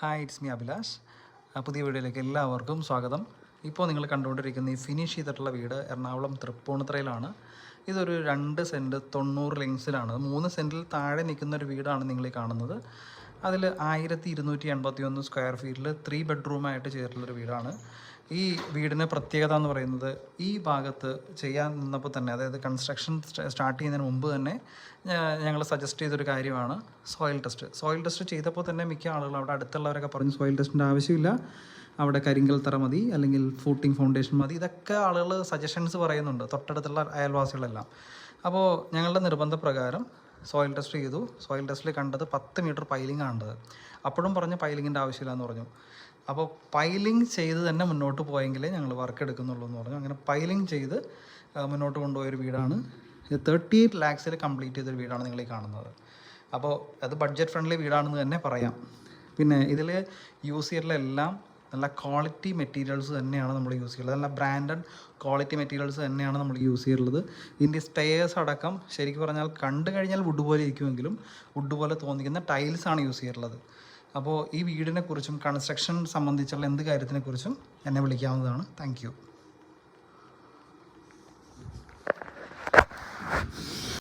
Hi it's me Abhilash പുതിയ വീഡിയോയിലേക്ക് എല്ലാവർക്കും സ്വാഗതം. ഇപ്പോൾ നിങ്ങൾ കണ്ടുകൊണ്ടിരിക്കുന്ന ഈ ഫിനിഷ് ചെയ്തിട്ടുള്ള വീട് എറണാകുളം തൃപ്പൂണിത്തറയിലാണ്. ഇതൊരു രണ്ട് സെന്റ് തൊണ്ണൂറ് ലിങ്സിലാണ് മൂന്ന് സെന്റിൽ താഴെ നിൽക്കുന്ന ഒരു വീടാണ് നിങ്ങൾ കാണുന്നത്. അതിൽ ആയിരത്തി ഇരുന്നൂറ്റി എൺപത്തി ഒന്ന് സ്ക്വയർ ഫീറ്റിൽ ത്രീ ബെഡ്റൂമായിട്ട് ചെയ്തിട്ടുള്ളൊരു വീടാണ്. ഈ വീടിന് പ്രത്യേകത എന്ന് പറയുന്നത് ഈ ഭാഗത്ത് ചെയ്യാൻ നിന്നപ്പോൾ തന്നെ അതായത് കൺസ്ട്രക്ഷൻ സ്റ്റാർട്ട് ചെയ്യുന്നതിന് മുമ്പ് തന്നെ ഞങ്ങൾ സജസ്റ്റ് ചെയ്തൊരു കാര്യമാണ് സോയിൽ ടെസ്റ്റ് സോയിൽ ടെസ്റ്റ് ചെയ്തപ്പോൾ തന്നെ മിക്ക ആളുകളും അവിടെ അടുത്തുള്ളവരൊക്കെ പറഞ്ഞു സോയിൽ ടെസ്റ്റിന്റെ ആവശ്യമില്ല. അവിടെ കരിങ്കൽ തറ മതി അല്ലെങ്കിൽ ഫൂട്ടിംഗ് ഫൗണ്ടേഷൻ മതി. ഇതൊക്കെ ആളുകൾ സജഷൻസ് പറയുന്നുണ്ട് തൊട്ടടുത്തുള്ള അയൽവാസികളെല്ലാം. അപ്പോൾ ഞങ്ങളുടെ നിർബന്ധപ്രകാരം സോയിൽ ടെസ്റ്റ് ചെയ്തു. സോയിൽ ടെസ്റ്റിൽ കണ്ടത് പത്ത് മീറ്റർ പൈലിംഗ് ആണത് അപ്പോഴും പറഞ്ഞു പൈലിങ്ങിന്റെ ആവശ്യമില്ല എന്ന് പറഞ്ഞു. അപ്പോൾ പൈലിംഗ് ചെയ്ത് തന്നെ മുന്നോട്ട് പോയെങ്കിലേ ഞങ്ങൾ വർക്ക് എടുക്കുന്നുള്ളൂ എന്ന് പറഞ്ഞു. അങ്ങനെ പൈലിംഗ് ചെയ്ത് മുന്നോട്ട് കൊണ്ടുപോയൊരു വീടാണ്. തേർട്ടി എയ്റ്റ് ലാക്സിൽ കംപ്ലീറ്റ് ചെയ്തൊരു വീടാണ് നിങ്ങൾ ഈ കാണുന്നത്. അപ്പോൾ അത് ബഡ്ജറ്റ് ഫ്രണ്ട്ലി വീടാണെന്ന് തന്നെ പറയാം. പിന്നെ ഇതിൽ യൂസ് ചെയ്തിട്ടുള്ള എല്ലാം നല്ല ക്വാളിറ്റി മെറ്റീരിയൽസ് തന്നെയാണ് നമ്മൾ യൂസ് ചെയ്യുന്നത്. നല്ല ബ്രാൻഡഡ് ക്വാളിറ്റി മെറ്റീരിയൽസ് തന്നെയാണ് നമ്മൾ യൂസ് ചെയ്തിട്ടുള്ളത്. ഇതിന്റെ സ്റ്റെയേഴ്സ് അടക്കം ശരിക്കും പറഞ്ഞാൽ കണ്ടു കഴിഞ്ഞാൽ വുഡ് പോലെ ഇരിക്കുമെങ്കിലും വുഡ് പോലെ തോന്നിക്കുന്ന ടൈൽസ് ആണ് യൂസ് ചെയ്തിട്ടുള്ളത്. അപ്പോൾ ഈ വീടിനെക്കുറിച്ചും കൺസ്ട്രക്ഷൻ സംബന്ധിച്ചുള്ള എന്ത് കാര്യത്തിനെക്കുറിച്ചും എന്നെ വിളിക്കാവുന്നതാണ്. താങ്ക്